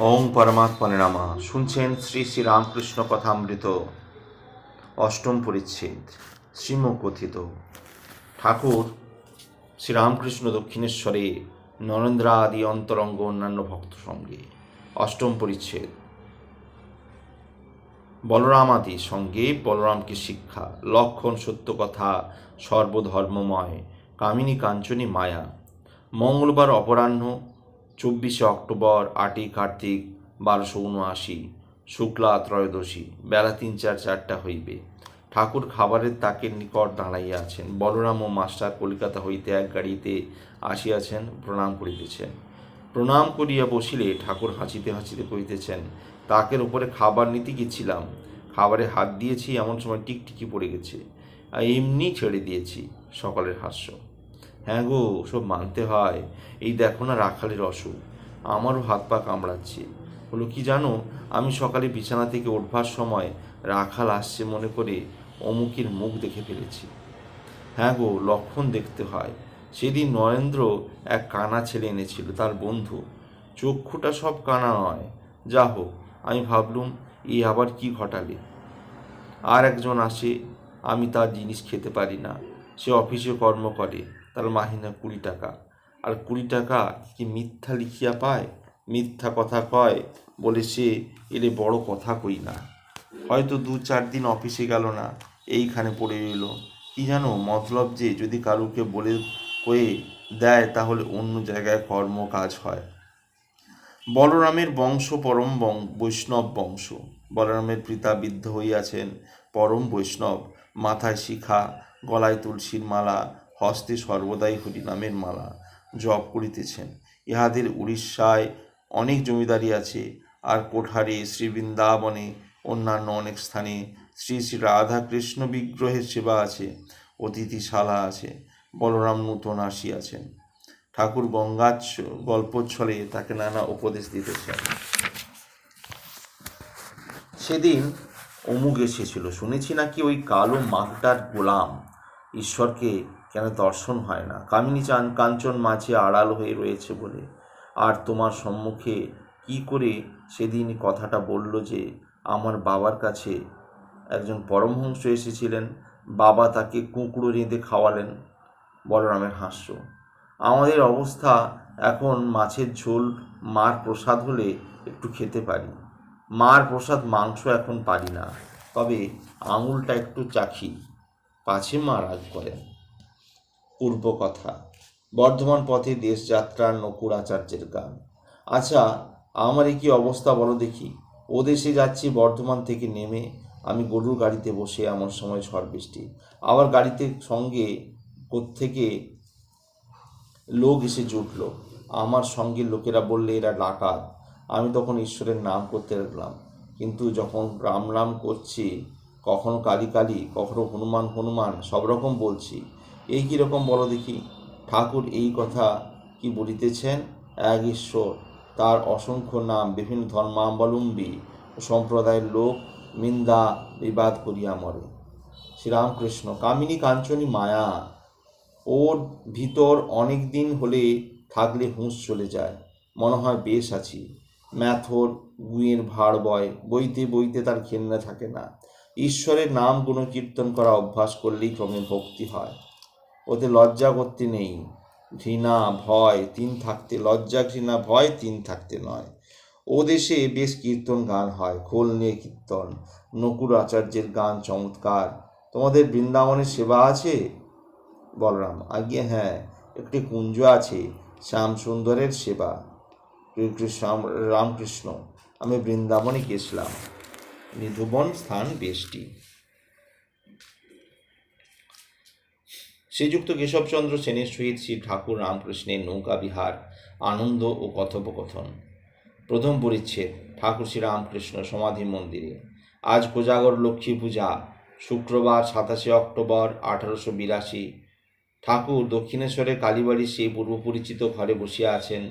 ওং পরমাত্মনে নামা। শুনছেন শ্রী শ্রী রামকৃষ্ণ কথামৃত, অষ্টম পরিচ্ছেদ শ্রীমকথিত ঠাকুর, শ্রীরামকৃষ্ণ দক্ষিণেশ্বরে নরেন্দ্র আদি অন্তরঙ্গ অন্যান্য ভক্ত সঙ্গে, অষ্টম পরিচ্ছেদ। বলরাম আদি সঙ্গে বলরামকে শিক্ষা, লক্ষণ সত্য কথা, সর্বধর্মময়, কামিনী কাঞ্চনী মায়া, মঙ্গলবার অপরাহ্ন চব্বিশে অক্টোবর, আটই কার্তিক, বারোশো উনআশি, শুক্লা ত্রয়োদশী, বেলা তিন চার চারটা হইবে। ঠাকুর খাবারের তাকের নিকট দাঁড়াইয়া আছেন। বলরাম ও মাস্টার কলিকাতা হইতে এক গাড়িতে আসিয়াছেন, প্রণাম করিতেছেন। প্রণাম করিয়া বসিলে ঠাকুর হাসিতে হাসিতে কহিতেছেন, তাকের উপরে খাবার নিতে গেছিলাম। খাবারে হাত দিয়েছি, এমন সময় টিকটিকি পড়ে গেছে। এমনি ছেড়ে দিয়েছি। সকালের হাস্য। হ্যাঁ গো সব মানতে হয়। এই দেখো না রাখালের অসুখ। আমারও হাত পা কামড়াচ্ছে। হলো কি জানো, আমি সকালে বিছানা থেকে উঠবার সময় রাখাল আসছে মনে করে অমুকের মুখ দেখে ফেলেছি। হ্যাঁ গো, লক্ষণ দেখতে হয়। সেদিন নরেন্দ্র এক কানা ছেলে এনেছিল, তার বন্ধু। চক্ষুটা সব কানা নয়। যা হোক, আমি ভাবলুম এই আবার কি ঘটালে? আর একজন আসে, আমি তার জিনিস খেতে পারি না। সে অফিসে কর্ম করে, তার মাহিনা কুড়ি টাকা। আর কুড়ি টাকা কি মিথ্যা লিখিয়া পায়? মিথ্যা কথা কয় বলে সে এলে বড় কথা কই না। হয়তো দু চার দিন অফিসে গেল না, এইখানে পড়ে রইল। কি জানো, মতলব যে যদি কারুকে বলে কয়ে দেয়, তাহলে অন্য জায়গায় কর্ম কাজ হয়। বলরামের বংশ পরম বৈষ্ণব বংশ। বলরামের পিতা বৃদ্ধ হইয়াছেন পরম বৈষ্ণব। মাথায় শিখা গলায় তুলসীর মালা, হস্তে সর্বদাই হরিনামের মালা জপ করিতেছেন। ইহাদের উড়িষ্যায় অনেক জমিদারি আছে আর কোঠারে শ্রী বৃন্দাবনে অন্যান্য অনেক স্থানে শ্রী শ্রী রাধাকৃষ্ণ বিগ্রহের সেবা আছে, অতিথিশালা আছে, বলরাম নূতন আসিয়াছেন ঠাকুর গঙ্গাচ্ছ, গল্পচ্ছলে তাকে নানা উপদেশ দিতেছেন। সেদিন অমুক এসেছিল, শুনেছি নাকি ওই কালো মাগটার গোলাম ঈশ্বরকে কেন দর্শন হয় না? কামিনী চান, কাঞ্চন মাঝে আড়াল হয়ে রয়েছে বলে। আর তোমার সম্মুখে কি করে সেদিন কথাটা বলল যে, আমার বাবার কাছে একজন পরমহংস এসেছিলেন, বাবা তাকে কুঁকড়ো রেঁধে খাওয়ালেন। বলরামের হাস্য। আমাদের অবস্থা এখন মাছের ঝোল, মার প্রসাদ হলে একটু খেতে পারি। মার প্রসাদ, মাংস এখন পারি না। তবে আঙুলটা একটু চাখি। পাছে মা রাগ করেন পূর্ব কথা, বর্ধমান পথে দেশ দেশযাত্রার নকুর আচার্যের গান। আচ্ছা আমার কি অবস্থা বলো দেখি। ও দেশে যাচ্ছি, বর্ধমান থেকে নেমে আমি গরুর গাড়িতে বসে এমন সময় ঝড় বৃষ্টি। আবার গাড়িতে সঙ্গে থেকে লোক এসে জুটলো। আমার সঙ্গে লোকেরা বললে, এরা ডাকাত। আমি তখন ঈশ্বরের নাম করতে লাগলাম। কিন্তু যখন রাম রাম করছি কখনো কালী কালী, কখনো হনুমান হনুমান, সব রকম বলছি। এই কীরকম বলো দেখি? ঠাকুর এই কথা কি বলিতেছেন? এক ঈশ্বর, তার অসংখ্য নাম, বিভিন্ন ধর্মাবলম্বী সম্প্রদায়ের লোক নিন্দা, বিবাদ করিয়া মরে। শ্রীরামকৃষ্ণ, কামিনী কাঞ্চনী মায়া, ওর ভিতর অনেক দিন হলে থাকলে হুঁশ চলে যায়। মনে হয় বেশ আছি। ম্যাথর গুঁয়ের ভাড় বয়, বইতে বইতে তার ঘেন্না থাকে না। ঈশ্বরের নাম গুণকীর্তন করা অভ্যাস করলেই ক্রমে ভক্তি হয়। ওতে লজ্জা করতে নেই। ঘৃণা, ভয়, তিন থাকতে লজ্জা, ঘৃণা, ভয়, তিন থাকতে নয়। ও দেশে বেশ কীর্তন গান হয়, খোল নিয়ে কীর্তন, নকুর আচার্যের গান চমৎকার। তোমাদের বৃন্দাবনের সেবা আছে? বলরাম, আজ্ঞে হ্যাঁ একটি কুঞ্জ আছে শ্যাম সুন্দরের সেবা। কৃষ্ণ রামকৃষ্ণ, আমি বৃন্দাবনে গেছিলাম। নিধুবন স্থান বেষ্টি। শ্রীযুক্ত কেশবচন্দ্র সেনের সহিত শ্রী ঠাকুর রামকৃষ্ণের নৌকা বিহার, আনন্দ ও কথোপকথন। প্রথম পরিচ্ছেদ, ঠাকুর শ্রী রামকৃষ্ণ সমাধি মন্দিরে। আজ কোজাগর লক্ষ্মী পূজা, শুক্রবার সাতাশে অক্টোবর আঠারোশো বিরাশি। ঠাকুর দক্ষিণেশ্বরে কালীবাড়ির সেই পূর্বপরিচিত ঘরে বসিয়া আছেন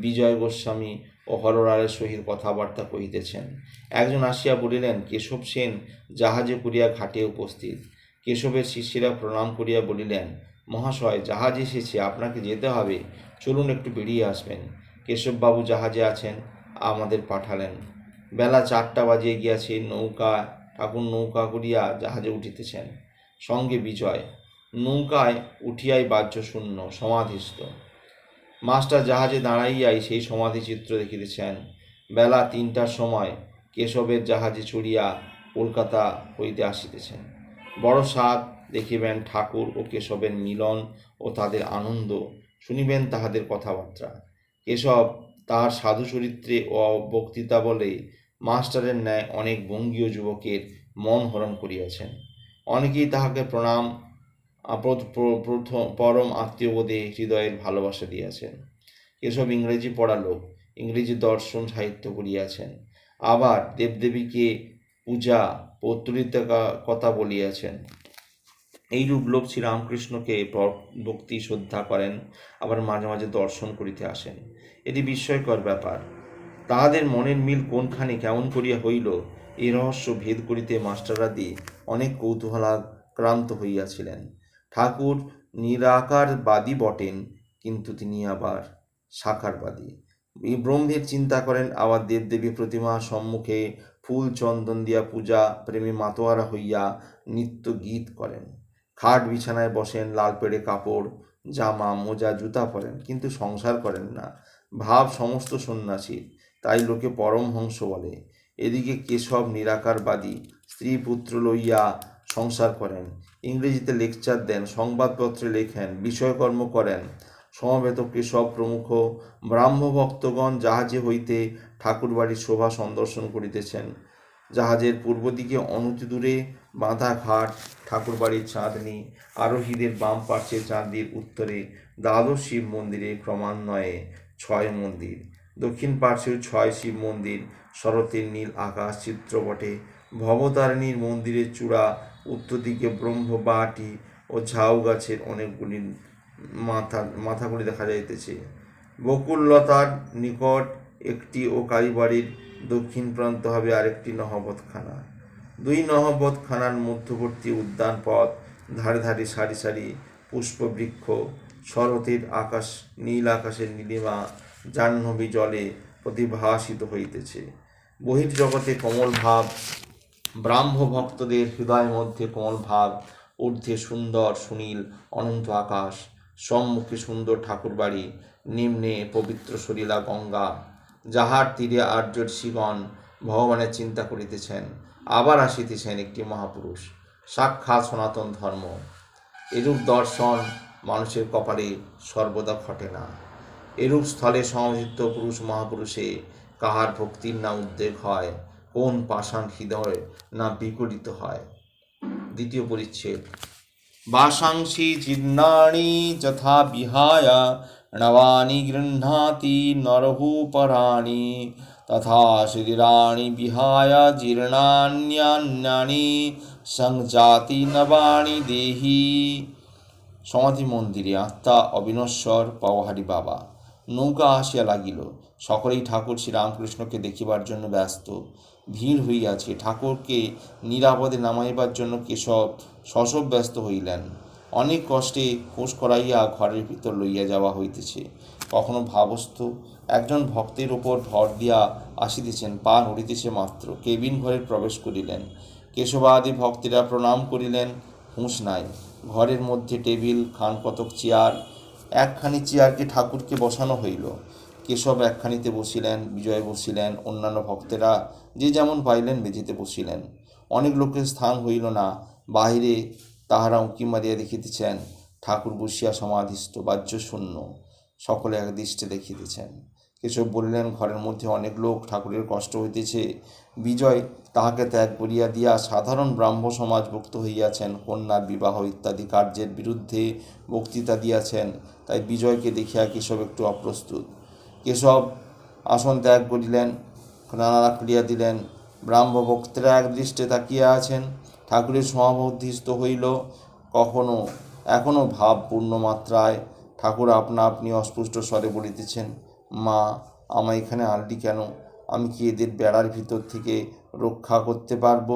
বিজয় গোস্বামী হররারের সহিত কথাবার্তা কহিতেছেন। একজন আসিয়া বলিলেন, কেশব সেন, জাহাজে করিয়া ঘাটে উপস্থিত। কেশবের শিষ্যেরা প্রণাম করিয়া বলিলেন, মহাশয়, জাহাজ এসেছে, আপনাকে যেতে হবে। চলুন একটু বেরিয়ে আসবেন। কেশববাবু জাহাজে আছেন, আমাদের পাঠালেন। বেলা চারটা বাজিয়ে গিয়াছে, নৌকা, ঠাকুর নৌকা করিয়া জাহাজে উঠিতেছেন। সঙ্গে বিজয়, নৌকায় উঠিয়াই বাহ্য শূন্য সমাধিস্থ। মাস্টার জাহাজে দাঁড়াইয়াই সেই সমাধি চিত্র দেখিতেছেন। বেলা তিনটার সময় কেশবের জাহাজে চড়িয়া কলকাতা হইতে আসিতেছেন। বড় সাত দেখিবেন ঠাকুর ও কেশবের মিলন ও তাদের আনন্দ, শুনিবেন তাহাদের কথাবার্তা। কেশব তাহার সাধু চরিত্রে ও বক্তৃতা বলে মাস্টারের ন্যায় অনেক বঙ্গীয় যুবকের মন হরণ করিয়াছেন। অনেকেই তাহাকে প্রণাম প্রথম, পরম আত্মীয়বোধে হৃদয়ের ভালোবাসা দিয়াছেন। এসব ইংরেজি পড়া লোক ইংরেজি দর্শন সাহিত্য করিয়াছেন। আবার দেবদেবীকে পূজা পৌত্তরিতা কথা বলিয়াছেন। এইরূপ লোক শ্রীরামকৃষ্ণকে ভক্তি শ্রদ্ধা করেন, আবার মাঝে মাঝে দর্শন করিতে আসেন। এটি বিস্ময়কর ব্যাপার। তাহাদের মনের মিল কোনখানে কেমন করিয়া হইল এই রহস্য ভেদ করিতে মাস্টারাদি অনেক কৌতূহলাক্রান্ত হইয়াছিলেন। ঠাকুর নিরাকারবাদী বটেন, কিন্তু তিনি আবার সাকারবাদী। এই ব্রহ্মের চিন্তা করেন, আবার দেবদেবী প্রতিমা সম্মুখে ফুল চন্দন দিয়া পূজা প্রেমে মাতোয়ারা হইয়া নিত্য গীত করেন। খাট বিছানায় বসেন, লাল পেড়ে কাপড়, জামা, মোজা, জুতা পরেন, কিন্তু সংসার করেন না। ভাব সমস্ত সন্ন্যাসীর, তাই লোকে পরমহংস বলে। এদিকে কেশব নিরাকারবাদী, স্ত্রী পুত্র লইয়া সংসার করেন। ইংরেজিতে লেকচার দেন, সংবাদপত্রে লেখেন, বিষয়কর্ম করেন। সমবেত কেশব প্রমুখ ব্রাহ্মভক্তগণ জাহাজে হইতে ঠাকুরবাড়ির শোভা সন্দর্শন করিতেছেন। জাহাজের পূর্ব দিকে অনতি দূরে বাঁধা ঘাট ঠাকুরবাড়ির চাঁদনি, আরোহীদের বাম পার্শ্বে চাঁদির উত্তরে দ্বাদশ শিব মন্দিরে ক্রমান্বয়ে ছয় মন্দির, দক্ষিণ পার্শ্বেও ছয় শিব মন্দির শরতের নীল আকাশ চিত্রপটে ভবতারিণীর মন্দিরের চূড়া, উত্তর দিকে ব্রহ্মবাটি ও ঝাউ গাছের অনেকগুলি মাথা, মাথাগুলি দেখা যাইতেছে। বকুললতার নিকট একটি ও কালীবাড়ির দক্ষিণ প্রান্ত হবে আরেকটি নহবতখানা। দুই নহবতখানার মধ্যবর্তী উদ্যান পথ, ধারে ধারে সারি সারি পুষ্পবৃক্ষ, শরতের আকাশ, নীল আকাশের নীলিমা, জাহ্নবী জলে প্রতিভাসিত হইতেছে। বহির্জগতে কমল ভাব, ব্রাহ্ম ভক্তদের হৃদয়ের মধ্যে কমল ভাব, ঊর্ধ্বে সুন্দর, সুনীল, অনন্ত আকাশ, সম্মুখে সুন্দর ঠাকুরবাড়ি, নিম্নে পবিত্র সলিলা গঙ্গা, যাহার তীরে আর্যর্ষিগণ ভগবানের চিন্তা করিতেছেন, আবার আসিতেছেন একটি মহাপুরুষ, সাক্ষাৎ সনাতন ধর্ম। এরূপ দর্শন মানুষের কপালে সর্বদা ঘটে না। এরূপ স্থলে সমাজিত পুরুষ মহাপুরুষে কাহার ভক্তির না উদ্বেগ হয়, কোন পাষাণ হৃদয় না বিকলিত হয়। দ্বিতীয় পরিচ্ছেদ। বাসাংসি জীর্ণানি যথা বিহায় নবানি গৃহ্ণাতি নরভূপরাণি তথা শরীরাণি বিহায় জীর্ণান্যান্যানি, সংজাতি নবানি দেহি। সমাধি মন্দিরে আত্মা অবিনশ্বর পাওয়াহারি বাবা। নৌকা আসিয়া লাগিল। সকলেই ঠাকুর শ্রীরামকৃষ্ণকে দেখিবার জন্য ব্যস্ত। ভিড় হইয়াছে। ঠাকুরকে নিরাপদে নামাইবার জন্য কেশব শশব ব্যস্ত হইলেন। অনেক কষ্টে খোঁজ করাইয়া ঘরের ভিতর লইয়া যাওয়া হইতেছে। কখনো ভাবস্থ। একজন ভক্তের ওপর ভর দিয়া আসিতেছেন। পা নড়িতেছে মাত্র। কেবিন ঘরে প্রবেশ করিলেন। কেশবাদি ভক্তেরা প্রণাম করিলেন। হুঁশ নাই। ঘরের মধ্যে টেবিল খান কতক চেয়ার একখানি চেয়ারকে ঠাকুরকে বসানো হইল। কেশব একখানিতে বসিলেন, বিজয় বসিলেন, অন্যান্য ভক্তেরা যে যেমন পাইলেন মেঝেতে বসিলেন। অনেক লোকের স্থান হইল না, বাহিরে তাহারা উঁকি মারিয়া দেখিতেছেন, ঠাকুর বসিয়া সমাধিস্থ বাহ্য শূন্য সকলে এক দৃষ্টে দেখিতেছেন। কেশব বলিলেন, ঘরের মধ্যে অনেক লোক ঠাকুরের কষ্ট হইতেছে। বিজয় তাহাকে ত্যাগ করিয়া দিয়া সাধারণ ব্রাহ্ম সমাজভুক্ত হইয়াছেন কন্যার বিবাহ ইত্যাদি কার্যের বিরুদ্ধে বক্তৃতা দিয়াছেন। তাই বিজয়কে দেখিয়া কেশব একটু অপ্রস্তুত। কেশব আসন ত্যাগ করিলেন, নানা ক্রিয়া দিলেন। ব্রাহ্ম ভক্তরা এক দৃষ্টে তাকিয়া আছেন। ঠাকুরের সমাবধিস্থ হইল। কখনো এখনও ভাব পূর্ণ মাত্রায় ঠাকুর আপনা আপনি অস্পষ্ট স্বরে বলিতেছেন মা, আমায় এখানে আনলি কেন? আমি কি এদের বেড়ার ভিতর থেকে রক্ষা করতে পারব?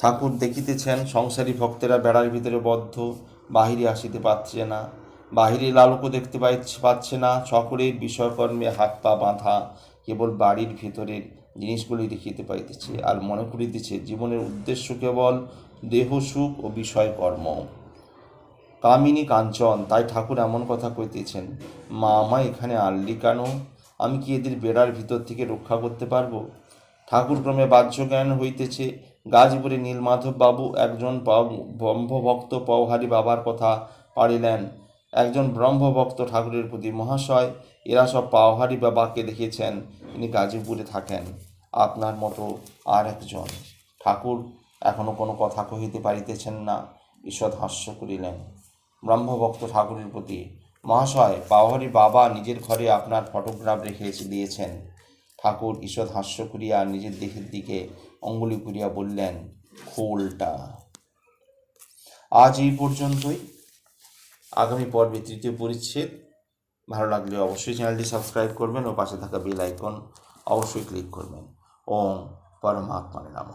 ঠাকুর দেখিতেছেন, সংসারী ভক্তেরা বেড়ার ভিতরে বদ্ধ, বাহিরে আসিতে পারছে না। বাহিরের আলোকও দেখতে পাচ্ছে না। সকলের বিষয়কর্মে হাত পা বাঁধা, কেবল বাড়ির ভিতরের জিনিসগুলি দেখিতে পাইতেছে। আর মনে করিতেছে, জীবনের উদ্দেশ্য কেবল দেহ, সুখ ও বিষয় কর্ম কামিনী কাঞ্চন, তাই ঠাকুর এমন কথা কইতেছেন, মা আমা এখানে আনলি কেন? আমি কি এদের বেড়ার ভিতর থেকে রক্ষা করতে পারব? ঠাকুর ক্রমে বাহ্য জ্ঞান হইতেছে গাজীপুরে নীলমাধব বাবু একজন ব্রহ্মভক্ত পওহারি বাবার কথা পারিলেন একজন ব্রহ্মভক্ত ঠাকুরের প্রতি মহাশয়, এরা সব পাওহারি বাবাকে দেখেছেন ইনি গাজীপুরে থাকেন। আপনার মতো আর একজন। ঠাকুর এখনও কোনো কথা কহিতে পারিতেছেন না, ঈষৎ হাস্য করিলেন। ব্রহ্মভক্ত ঠাকুরের প্রতি। মহাশয় পাওহারি বাবা নিজের ঘরে আপনার ফটোগ্রাফ রেখে দিয়েছেন। ঠাকুর ঈষৎ হাস্য করিয়া নিজের দেহের দিকে অঙ্গুলি করিয়া বললেন, খোলটা। আজ এই পর্যন্তই। আগামী পর্বে তৃতীয় পরিচ্ছেদ। ভালো লাগলে অবশ্যই চ্যানেলটি সাবস্ক্রাইব করবেন ও পাশে থাকা বেল আইকন অবশ্যই ক্লিক করবেন। ওম পরমাত্মার নামঃ।